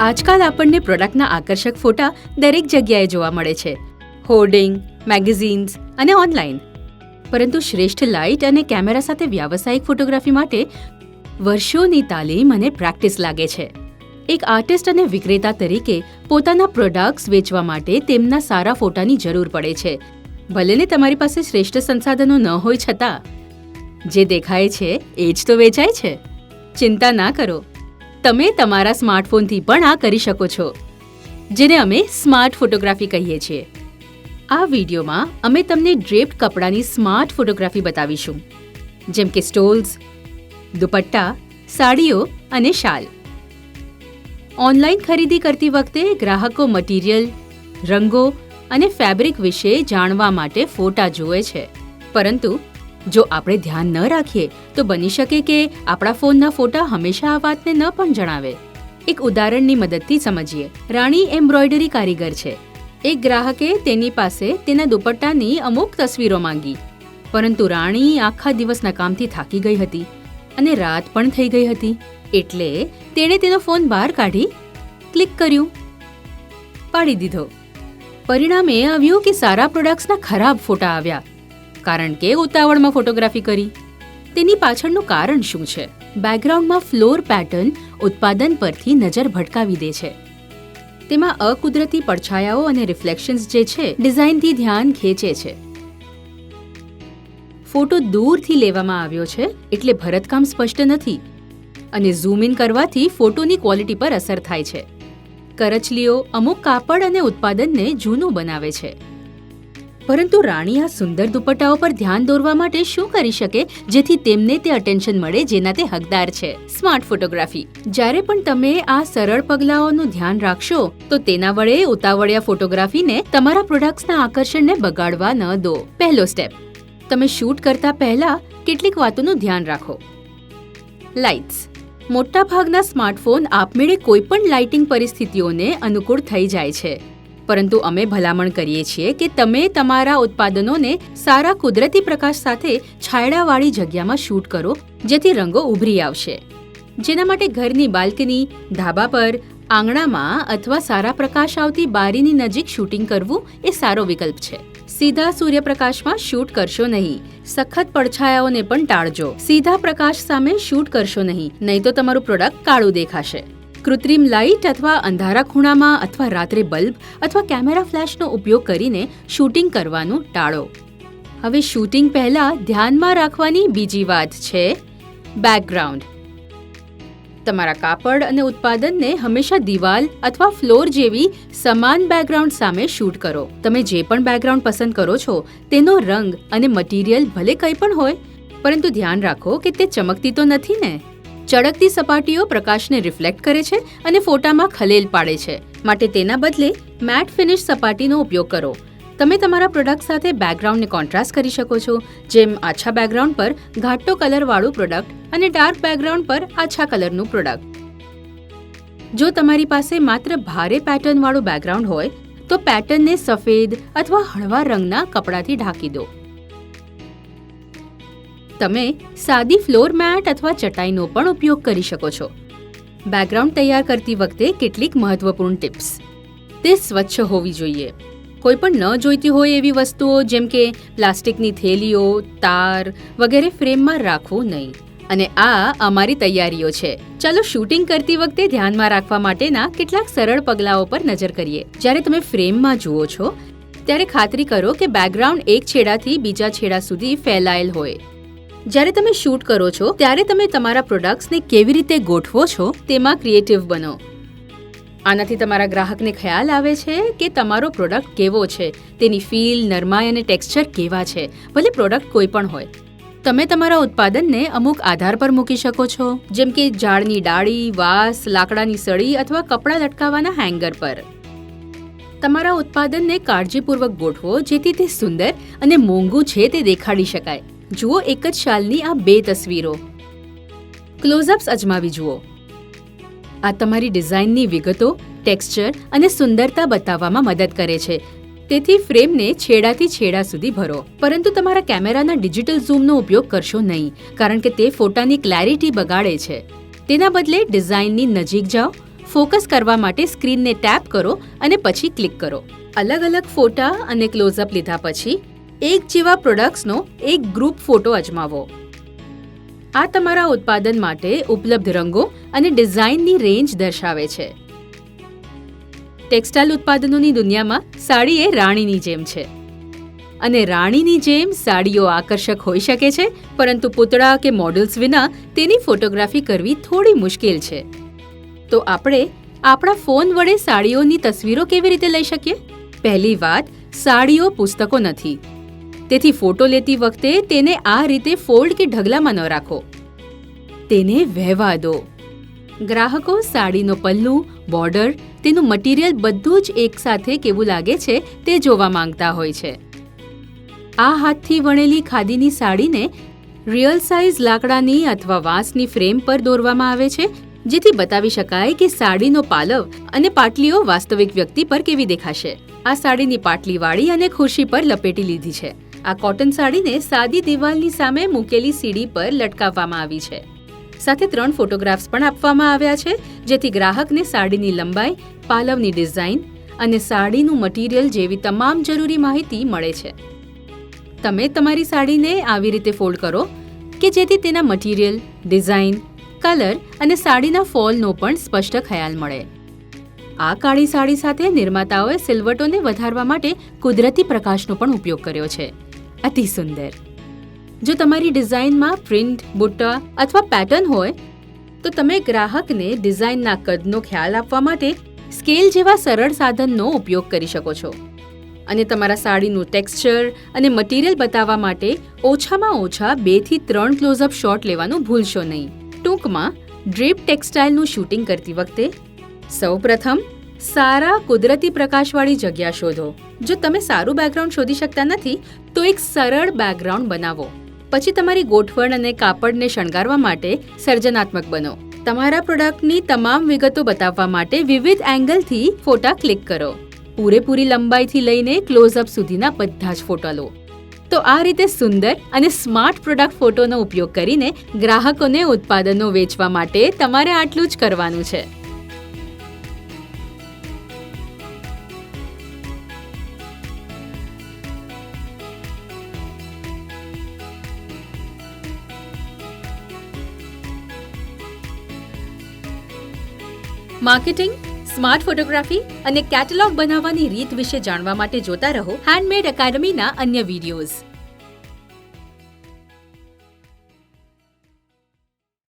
આજકાલ આપણને પ્રોડક્ટના આકર્ષક ફોટા દરેક જગ્યાએ જોવા મળે છે. હોર્ડિંગ મેગેઝિન્સ અને ઓનલાઈન પરંતુ શ્રેષ્ઠ લાઇટ અને કેમેરા સાથે વ્યાવસાયિક ફોટોગ્રાફી માટે વર્ષોની તાલીમ અને પ્રેક્ટિસ લાગે છે. એક આર્ટિસ્ટ અને વિક્રેતા તરીકે પોતાના પ્રોડક્ટ્સ વેચવા માટે તેમના સારા ફોટાની જરૂર પડે છે. ભલે ને તમારી પાસે શ્રેષ્ઠ સંસાધનો ન હોય છતાં. જે દેખાય છે, એ જ તો વેચાય છે. ચિંતા ના કરો. તમે તમારા સ્માર્ટફોનથી પણ આ કરી શકો છો, જેને અમે સ્માર્ટ ફોટોગ્રાફી કહીએ છીએ. આ વિડીયોમાં અમે તમને ડ્રેપ્ડ કપડાની સ્માર્ટ ફોટોગ્રાફી બતાવીશું, જેમ કે સ્ટોલ્સ, દુપટ્ટા, સાડીઓ અને શાલ. ઓનલાઈન ખરીદી કરતી વખતે ગ્રાહકો મટીરિયલ, રંગો અને ફેબ્રિક વિશે જાણવા માટે ફોટા જુએ છે, પરંતુ જો આપણે ધ્યાન ન રાખીએ, તો બની શકે કે આપણા ફોનના ફોટા હંમેશા આ વાતને ન પણ જણાવે. એક ઉદાહરણની મદદથી સમજીએ. રાણી એમ્બ્રોઇડરી કારીગર છે. એક ગ્રાહકે તેની પાસે તેના દુપટ્ટાની અમુક તસવીરો માંગી. પરંતુ રાણી આખા દિવસના કામથી થાકી ગઈ હતી અને રાત પણ થઈ ગઈ હતી. એટલે તેણે તેનો ફોન બહાર કાઢી ક્લિક કર્યું. પાડી દીધો. પરિણામ આવ્યું કે સારા પ્રોડક્ટ્સના ખરાબ ફોટા આવ્યા. કારણ કે ઉતાવળમાં ફોટોગ્રાફી કરી. તેની પાછળનું કારણ શું છે? બેકગ્રાઉન્ડમાં ફ્લોર પેટર્ન ઉત્પાદન પરથી નજર ભટકાવી દે છે. તેમાં અકુદરતી પડછાયાઓ અને રિફ્લેક્શન્સ જે છે ડિઝાઇનથી ધ્યાન ખેંચે છે. ફોટો દૂરથી લેવામાં આવ્યો છે, એટલે ભરતકામ સ્પષ્ટ નથી. અને ઝૂમ ઇન કરવાથી ફોટોની ક્વોલિટી પર અસર થાય છે. કરચલીઓ અમુક કાપડ અને ઉત્પાદનને જૂનું બનાવે છે. પરંતુ રાણી આ સુંદર દુપટ્ટાઓ પર ધ્યાન દોરવા માટે શું કરી શકે, જેથી તેમને તે અટેન્શન મળે જેના તે હકદાર છે? સ્માર્ટ ફોટોગ્રાફી જ્યારે પણ તમે આ સરળ પગલાઓનું ધ્યાન રાખશો, તો તેના વડે ઉતાવળિયા ફોટોગ્રાફીને તમારા પ્રોડક્ટ્સના આકર્ષણને બગાડવા ન દો. પહેલો સ્ટેપ તમે શૂટ કરતા પહેલા કેટલીક વાતોનું ધ્યાન રાખો. લાઇટ્સ મોટાભાગના સ્માર્ટફોન આપમેળે કોઈપણ લાઇટિંગ પરિસ્થિતિઓને અનુકૂળ થઈ જાય છે. પરંતુ અમે ભલામણ કરીએ છીએ કે તમે તમારા ઉત્પાદનોને સારા કુદરતી પ્રકાશ સાથે છાયડાવાળી જગ્યામાં શૂટ કરો, જેથી રંગો ઉભરી આવશે. જેના માટે ઘરની બાલ્કની, ધાબા પર, આંગણામાં અથવા સારા પ્રકાશ આવતી બારીની નજીક શૂટિંગ કરવું એ સારો વિકલ્પ છે. સીધા સૂર્યપ્રકાશમાં શૂટ કરશો નહીં. સખત પડછાયાઓને પણ ટાળજો. સીધા પ્રકાશ સામે શૂટ કરશો નહીં. નહીં તો તમારું પ્રોડક્ટ કાળું દેખાશે. કૃત્રિમ લાઇટ અથવા અંધારા ખૂણામાં અથવા રાત્રે બલ્બ અથવા કેમેરા ફ્લેશનો ઉપયોગ કરીને શૂટિંગ કરવાનું ટાળો. હવે શૂટિંગ પહેલાં ધ્યાનમાં રાખવાની બીજી વાત છે બેકગ્રાઉન્ડ તમારા કાપડ અને ઉત્પાદનને હંમેશા દિવાલ અથવા ફ્લોર જેવી સમાન બેકગ્રાઉન્ડ સામે શૂટ કરો. તમે જે પણ બેકગ્રાઉન્ડ પસંદ કરો છો, તેનો રંગ અને મટીરિયલ ભલે કંઈ પણ હોય, પરંતુ ધ્યાન રાખો કે તે ચમકતી તો નથી ને? ચળકતી સપાટીઓ પ્રકાશને રિફ્લેક્ટ કરે છે અને ફોટામાં ખલેલ પાડે છે. માટે તેના બદલે મેટ ફિનિશ સપાટીનો ઉપયોગ કરો. તમે તમારા પ્રોડક્ટ સાથે બેકગ્રાઉન્ડને કોન્ટ્રાસ્ટ કરી શકો છો, જેમ આછા બેકગ્રાઉન્ડ પર ઘાટો કલરવાળું પ્રોડક્ટ અને ડાર્ક બેકગ્રાઉન્ડ પર આછા કલરનું પ્રોડક્ટ. જો તમારી પાસે માત્ર ભારે પેટર્નવાળું બેકગ્રાઉન્ડ હોય, તો પેટર્નને સફેદ અથવા હળવા રંગના કપડાથી ઢાંકી દો. તમે સાદી ફ્લોર મેટ અથવા ચટાઈનો પણ ઉપયોગ કરી શકો છો. બેકગ્રાઉન્ડ તૈયાર કરતી વખતે કેટલીક મહત્વપૂર્ણ ટિપ્સ. તે સ્વચ્છ હોવી જોઈએ. કોઈ પણ ન જોઈતી હોય એવી વસ્તુઓ જેમ કે પ્લાસ્ટિકની થેલીઓ, તાર વગેરે ફ્રેમમાં રાખવું નહીં. અને આ અમારી તૈયારીઓ છે. ચાલો શૂટિંગ કરતી વખતે ધ્યાનમાં રાખવા માટેના કેટલાક સરળ પગલાઓ પર નજર કરીએ. જ્યારે તમે ફ્રેમમાં જુઓ છો, ત્યારે ખાતરી કરો કે બેકગ્રાઉન્ડ એક છેડાથી બીજા છેડા સુધી ફેલાયેલ હોય. જ્યારે તમે શૂટ કરો છો, ત્યારે તમે તમારા પ્રોડક્ટ્સને કેવી રીતે ગોઠવો છો તેમાં ક્રિએટિવ બનો. આનાથી તમારા ગ્રાહકને ખ્યાલ આવે છે કે તમારો પ્રોડક્ટ કેવો છે. તેની ફીલ નરમાઈ અને ટેક્સચર કેવા છે. ભલે પ્રોડક્ટ કોઈ પણ હોય. તમે તમારા ઉત્પાદનને અમુક આધાર પર મૂકી શકો છો. જેમ કે ઝાડની ડાળી, વાસ, લાકડાની સળી અથવા કપડાં લટકાવવાના હેંગર પર. તમારા ઉત્પાદનને કાળજીપૂર્વક ગોઠવો જેથી તે સુંદર અને મોંઘું છે તે દેખાડી શકાય. જુઓ એક જ શાલની આ બે તસવીરો. ક્લોઝઅપ્સ અજમાવી જુઓ. આ તમારી ડિઝાઇનની વિગતો, ટેક્સચર અને સુંદરતા બતાવવામાં મદદ કરે છે. તેથી ફ્રેમને છેડાથી છેડા સુધી ભરો. પરંતુ તમારા કેમેરાના ડિજિટલ ઝૂમનો ઉપયોગ કરશો નહીં, કારણ કે તે ફોટાની ક્લેરિટી બગાડે છે. તેના બદલે ડિઝાઇનની નજીક જાઓ, ફોકસ કરવા માટે સ્ક્રીનને ટેપ કરો અને પછી ક્લિક કરો. અલગ અલગ ફોટા અને ક્લોઝઅપ લીધા પછી એક જેવા પ્રોડક્ટ્સનો એક ગ્રુપ ફોટો અજમાવો. આ તમારા ઉત્પાદન માટે ઉપલબ્ધ રંગો અને ડિઝાઇનની રેન્જ દર્શાવે છે. ટેક્સટાઇલ ઉત્પાદનોની દુનિયામાં સાડી એ રાણીની જેમ છે. અને રાણીની જેમ સાડીઓ આકર્ષક હોઈ શકે છે, પરંતુ પૂતળા કે મોડલ્સ વિના તેની ફોટોગ્રાફી કરવી થોડી મુશ્કેલ છે. તો આપણે આપણા ફોન વડે સાડીઓની તસવીરો કેવી રીતે લઈ શકીએ? પહેલી વાત, સાડીઓ પુસ્તકો નથી. તેથી ફોટો લેતી વખતે તેને આ રીતે ફોલ્ડ કે ઢગલામાં ન રાખો. તેને વહેવા દો. ગ્રાહકો સાડીનો પલ્લુ, બોર્ડર, તેનું મટીરિયલ બધું જ એકસાથે કેવું લાગે છે તે જોવા માંગતા હોય છે. આ હાથથી વણેલી ખાદીની સાડીને રિયલ સાઇઝ લાકડાની અથવા વાંસની ફ્રેમ પર દોરવામાં આવે છે, જેથી બતાવી શકાય કે સાડીનો પાલવ અને પાટલીઓ વાસ્તવિક વ્યક્તિ પર કેવી દેખાશે. આ સાડીની પાટલીવાળી અને ખુરશી પર લપેટી લીધી છે. આ કોટન સાડીને સાદી દિવાલની સામે મૂકેલી સીડી પર લટકાવવામાં આવી છે. સાથે ત્રણ ફોટોગ્રાફ્સ પણ આપવામાં આવ્યા છે, જેથી ગ્રાહકને સાડીની લંબાઈ, પાલવની ડિઝાઇન અને સાડીનું મટીરિયલ જેવી તમામ જરૂરી માહિતી મળે છે. તમે તમારી સાડીને આવી રીતે ફોલ્ડ કરો કે જેથી તેના મટીરિયલ, ડિઝાઇન, કલર અને સાડીના ફોલનો પણ સ્પષ્ટ ખ્યાલ મળે. આ કાળી સાડી સાથે નિર્માતાઓએ સિલવટોને વધારવા માટે કુદરતી પ્રકાશનો પણ ઉપયોગ કર્યો છે. અતિ સુંદર. જો તમારી ડિઝાઇનમાં પ્રિન્ટ, બુટ્ટા અથવા પેટર્ન હોય, તો તમે ગ્રાહકને ડિઝાઇનના કદનો ખ્યાલ આપવા માટે સ્કેલ જેવા સરળ સાધનનો ઉપયોગ કરી શકો છો. અને તમારા સાડીનું ટેક્સચર અને મટીરિયલ બતાવવા માટે ઓછામાં ઓછા બેથી ત્રણ ક્લોઝઅપ શોટ લેવાનું ભૂલશો નહીં. ટૂંકમાં, ડ્રીપ ટેક્સટાઇલનું શૂટિંગ કરતી વખતે સૌપ્રથમ સારા કુદરતી પ્રકાશવાળી જગ્યા શોધો. જો તમે સારું બેકગ્રાઉન્ડ શોધી શકતા નથી, તો એક સરળ બેકગ્રાઉન્ડ બનાવો. પછી તમારી ગોઠવણ અને કાપડને શણગારવા માટે સર્જનાત્મક બનો. તમારા પ્રોડક્ટની તમામ વિગતો બતાવવા માટે વિવિધ એંગલથી ફોટા ક્લિક કરો. પૂરેપૂરી લંબાઈથી લઈને ક્લોઝઅપ સુધીના બધા જ ફોટા લો. તો આ રીતે સુંદર અને સ્માર્ટ પ્રોડક્ટ ફોટોનો ઉપયોગ કરીને ગ્રાહકોને ઉત્પાદનો વેચવા માટે તમારે આટલું જ કરવાનું છે. માર્કેટિંગ, સ્માર્ટ ફોટોગ્રાફી અને કેટલોગ બનાવવાની રીત વિશે જાણવા માટે જોતા રહો. હેન્ડમેડ એકેડમીના અન્ય વિડીયોઝ.